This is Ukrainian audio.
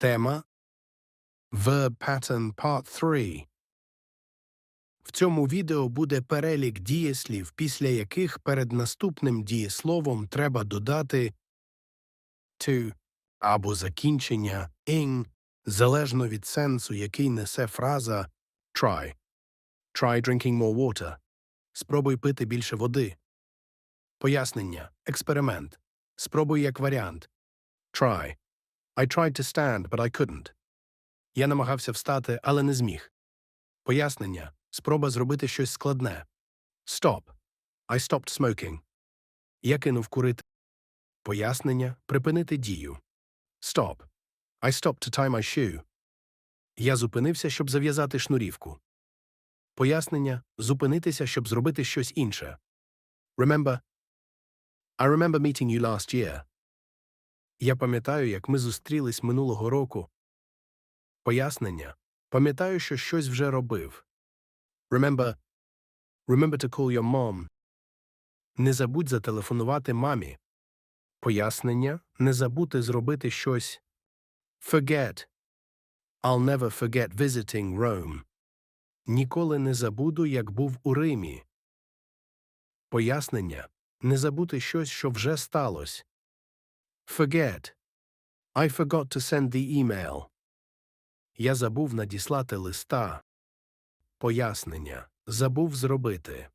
Тема Verb Pattern Part 3 В цьому відео буде перелік дієслів, після яких перед наступним дієсловом треба додати to або закінчення ing, залежно від сенсу, який несе фраза try. Try drinking more water. Спробуй пити більше води. Пояснення. Експеримент. Спробуй як варіант. Try. I tried to stand, but I couldn't. Я намагався встати, але не зміг. Пояснення. Спроба зробити щось складне. Stop. I stopped smoking. Я кинув курити. Пояснення. Припинити дію. Stop. I stopped to tie my shoe. Я зупинився, щоб зав'язати шнурівку. Пояснення. Зупинитися, щоб зробити щось інше. Remember. I remember meeting you last year. Я пам'ятаю, як ми зустрілись минулого року. Пояснення. Пам'ятаю, що щось вже робив. Remember. Remember to call your mom. Не забудь зателефонувати мамі. Пояснення. Не забути зробити щось. Forget. I'll never forget visiting Rome. Ніколи не забуду, як був у Римі. Пояснення. Не забути щось, що вже сталося. Forget. I forgot to send the email. Я забув надіслати листа. Пояснення. Забув зробити.